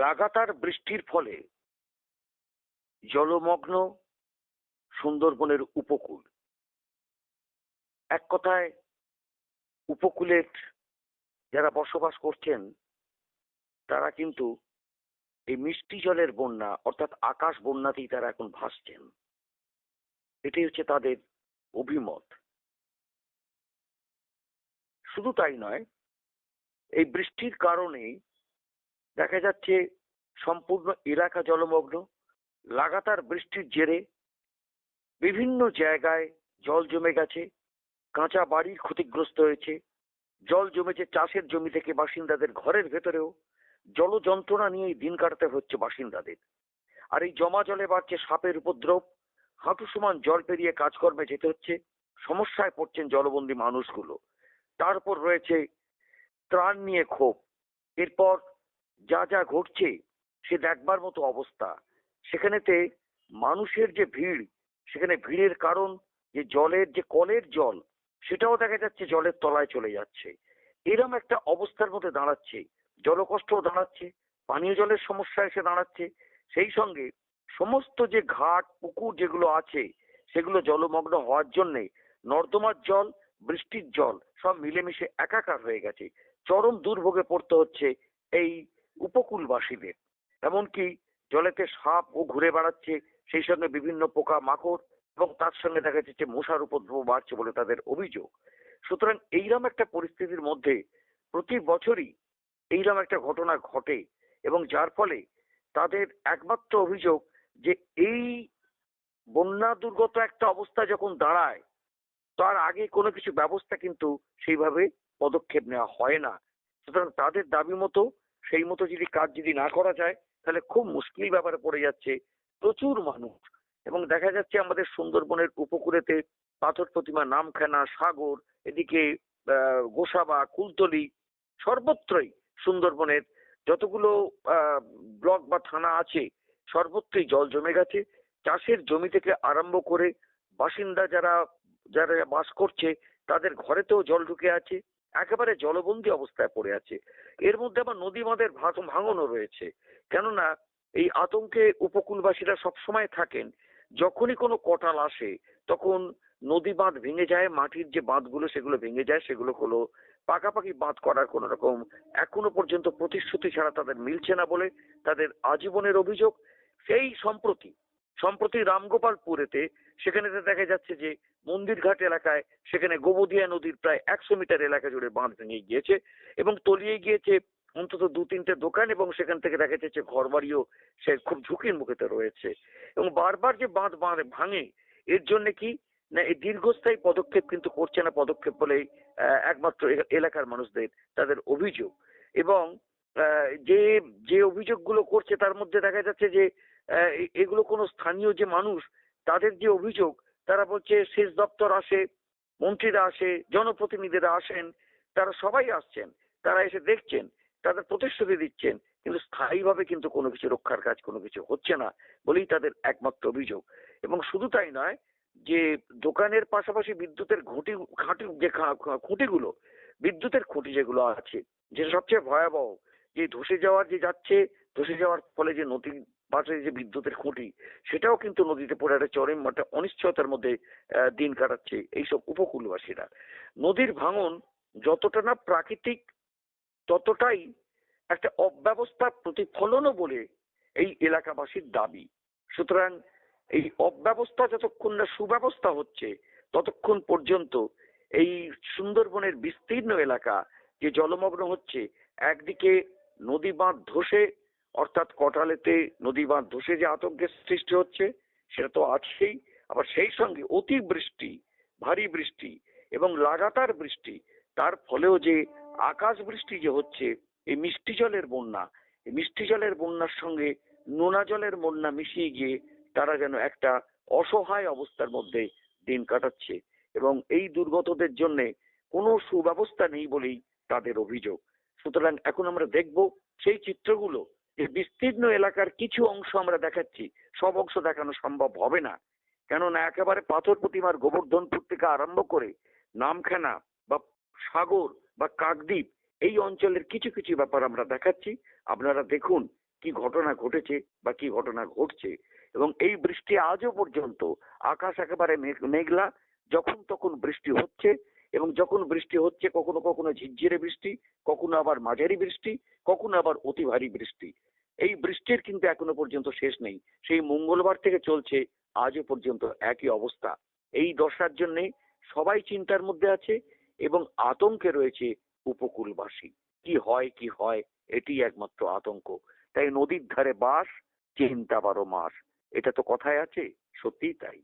লাগাতার বৃষ্টির ফলে জলমগ্ন সুন্দরবনের উপকূল। এক কথায়, উপকূলের যারা বসবাস করছেন, তারা কিন্তু এই মিষ্টি জলের বন্যা, অর্থাৎ আকাশ বন্যাতেই তারা এখন ভাসছেন। এটাই হচ্ছে তাদের অভিমত। শুধু তাই নয়, এই বৃষ্টির কারণে দেখা যাচ্ছে সম্পূর্ণ এলাকা জলমগ্ন, লাগাতার বৃষ্টির জেরে বিভিন্ন জায়গায় জল জমে গেছে, কাঁচা বাড়ি ক্ষতিগ্রস্ত হয়েছে, জল জমেছে চাষের জমি থেকে বাসিন্দাদের ঘরের ভেতরেও, জল যন্ত্রণা নিয়েই দিন কাটাতে হচ্ছে বাসিন্দাদের। আর এই জমা জলে বাড়ছে সাপের উপদ্রব, হাঁটু সমান জল পেরিয়ে কাজকর্মে যেতে হচ্ছে, সমস্যায় পড়ছেন জলবন্দী মানুষগুলো। তারপর রয়েছে ত্রাণ নিয়ে ক্ষোভ। এরপর যা যা ঘটছে, সে দেখবার মতো অবস্থা। সেখানেতে মানুষের যে ভিড়, সেখানে ভিড়ের কারণ, যে জলের, যে কলের জল, সেটাও দেখা যাচ্ছে জলের তলায় চলে যাচ্ছে। এরম একটা অবস্থার মধ্যে দাঁড়াচ্ছে। জলকষ্টও দাঁড়াচ্ছে, পানীয় জলের সমস্যা এসে দাঁড়াচ্ছে। সেই সঙ্গে সমস্ত যে ঘাট, পুকুর যেগুলো আছে, সেগুলো জলমগ্ন হওয়ার জন্যে নর্দমার জল, বৃষ্টির জল সব মিলেমিশে একাকার হয়ে গেছে। চরম দুর্ভোগে পড়তে হচ্ছে এই উপকূলবাসীদের। এমনকি জলেতে সাপ ও ঘুরে বেড়াচ্ছে, সেই সঙ্গে বিভিন্ন পোকা মাকড় এবং তার সঙ্গে দেখা যাচ্ছে মশার উপদ্রব বাড়ছে বলে তাদের অভিযোগ। সুতরাং এইরকম একটা পরিস্থিতির মধ্যে প্রতি বছরই এইরকম একটা ঘটনা ঘটে এবং যার ফলে তাদের একমাত্র অভিযোগ যে এই বন্যা দুর্গত একটা অবস্থা যখন দাঁড়ায়, তার আগে কোনো কিছু ব্যবস্থা কিন্তু সেইভাবে পদক্ষেপ নেওয়া হয় না। সুতরাং তাদের দাবি মতো সেই মতো যদি কাজ যদি না করা যায়, তাহলে খুব মুশকিল ব্যাপারে পড়ে যাচ্ছে প্রচুর মানুষ। এবং দেখা যাচ্ছে আমাদের সুন্দরবনের উপকূলেতে পাথর প্রতিমা, নামখানা, সাগর, এদিকে গোসাবা, কুলতলি সর্বত্রই সুন্দরবনের যতগুলো ব্লক বা থানা আছে, সর্বত্রই জল জমে গেছে। চাষের জমি থেকে আরম্ভ করে বাসিন্দা যারা যারা বাস করছে, তাদের ঘরেতেও জল ঢুকে আছে। একেবারে জলবন্দী অবস্থায় পড়ে আছে। এর মধ্যে আবার নদী বাঁধের ভাঙ- ভাঙনও রয়েছে। কেননা, এই আতঙ্কে উপকূলবাসীরা সবসময় থাকেন। যখনই কোনো কটাল আসে, তখন নদী বাঁধ ভেঙে যায়, মাটির যে বাঁধগুলো সেগুলো ভেঙে যায়, সেগুলো হলো পাকাপাকি বাঁধ করার কোন রকম এখনও পর্যন্ত প্রতিশ্রুতি ছাড়া তাদের মিলছে না বলে তাদের আজীবনের অভিযোগ। সেই সম্প্রতি সম্প্রতি রামগোপালপুরেতে সেখানে দেখা যাচ্ছে যে মন্দিরঘাট এলাকায় সেখানে গোবদিয়া নদীর প্রায় একশো মিটার এলাকা জুড়ে বাঁধ ভেঙে গিয়েছে এবং তলিয়ে গিয়েছে অন্তত দু তিনটে দোকান এবং সেখান থেকে দেখা যাচ্ছে ঘর বাড়িও সে খুব ঝুঁকির মুখেতে রয়েছে। এবং বারবার যে বাঁধ বাঁধ ভাঙে, এর জন্য কি না এই দীর্ঘস্থায়ী পদক্ষেপ কিন্তু করছে না পদক্ষেপ বলেই একমাত্র এলাকার মানুষদের তাদের অভিযোগ। এবং যে যে অভিযোগগুলো করছে তার মধ্যে দেখা যাচ্ছে যে এগুলো কোনো স্থানীয় যে মানুষ, তাদের যে অভিযোগ, তারা বলছে সেচ দপ্তর আসে, মন্ত্রীরা আসে, জনপ্রতিনিধিরা আসেন, তারা সবাই আসছেন, তারা এসে দেখছেন, তাদের প্রতিশ্রুতি দিচ্ছেন, কিন্তু স্থায়ীভাবে কিন্তু কোনো কিছু রক্ষার কাজ কোনো কিছু হচ্ছে না বলেই তাদের একমাত্র অভিযোগ। এবং শুধু তাই নয় যে দোকানের পাশাপাশি বিদ্যুতের ঘুঁটি খাঁটি যে খুঁটিগুলো, বিদ্যুতের খুঁটি যেগুলো আছে, যেটা সবচেয়ে ভয়াবহ, যে ধসে যাওয়ার যে যাচ্ছে, ধসে যাওয়ার ফলে যে নদীর পাশে যে বিদ্যুতের খুঁটি, সেটাও কিন্তু নদীতে পড়ে একটা চরম একটা অনিশ্চয়তার মধ্যে দিন কাটাচ্ছে এইসব উপকূলবাসীরা। নদীর ভাঙন যতটা না প্রাকৃতিক, ততটাই একটা অব্যবস্থার প্রতিফলনও বলে এই এলাকাবাসীর দাবি। সুতরাং এই অব্যবস্থা যতক্ষণ না সুব্যবস্থা হচ্ছে, ততক্ষণ পর্যন্ত এই সুন্দরবনের বিস্তীর্ণ এলাকা যে জলমগ্ন হচ্ছে, একদিকে নদী বাঁধ ধসে অর্থাৎ কটালেতে নদী বাঁধ ধসে যে আতঙ্কের সৃষ্টি হচ্ছে, সেটা তো আছেই। আবার সেই সঙ্গে অতি বৃষ্টি ভারী বৃষ্টি এবং লাগাতার বৃষ্টি, তার ফলেও যে আকাশ বৃষ্টি যে হচ্ছে, এই মিষ্টি জলের বন্যা, এই মিষ্টি জলের বন্যার সঙ্গে নোনা জলের বন্যা মিশিয়ে গিয়ে তারা যেন একটা অসহায় অবস্থার মধ্যে দিন কাটাচ্ছে এবং এই দুর্গতদের জন্য কোনো সুব্যবস্থা নেই বলেই তাদের অভিযোগ। সুতরাং এখন আমরা দেখব সেই চিত্রগুলো যে বিস্তীর্ণ এলাকার কিছু অংশ আমরা দেখাচ্ছি। সব অংশ দেখানো সম্ভব হবে না। কেননা একেবারে পাথর প্রতিমার গোবর্ধনপুর থেকে আরম্ভ করে নামখানা বা সাগর বা কাকদ্বীপ এই অঞ্চলের কিছু কিছু ব্যাপার আমরা দেখাচ্ছি। আপনারা দেখুন কি ঘটনা ঘটেছে বা কি ঘটনা ঘটছে। এবং এই বৃষ্টি আজও পর্যন্ত আকাশ একেবারে মেঘ- মেঘলা, যখন তখন বৃষ্টি হচ্ছে। এবং যখন বৃষ্টি হচ্ছে, কখনো কখনো ঝিরঝিরে বৃষ্টি, কখনো আবার মাঝারি বৃষ্টি, কখনো আবার অতি ভারী বৃষ্টি। এই বৃষ্টির কিন্তু এখনও পর্যন্ত শেষ নেই। সেই মঙ্গলবার থেকে চলছে আজও পর্যন্ত একই অবস্থা। এই দশার জন্যে সবাই চিন্তার মধ্যে আছে এবং আতঙ্কে রয়েছে উপকূলবাসী। কি হয় কি হয়, এটি একমাত্র আতঙ্ক। তাই নদীর ধারে বাস, চিন্তা বারো মাস। এটা তো কথায় আছে, সত্যিই তাই।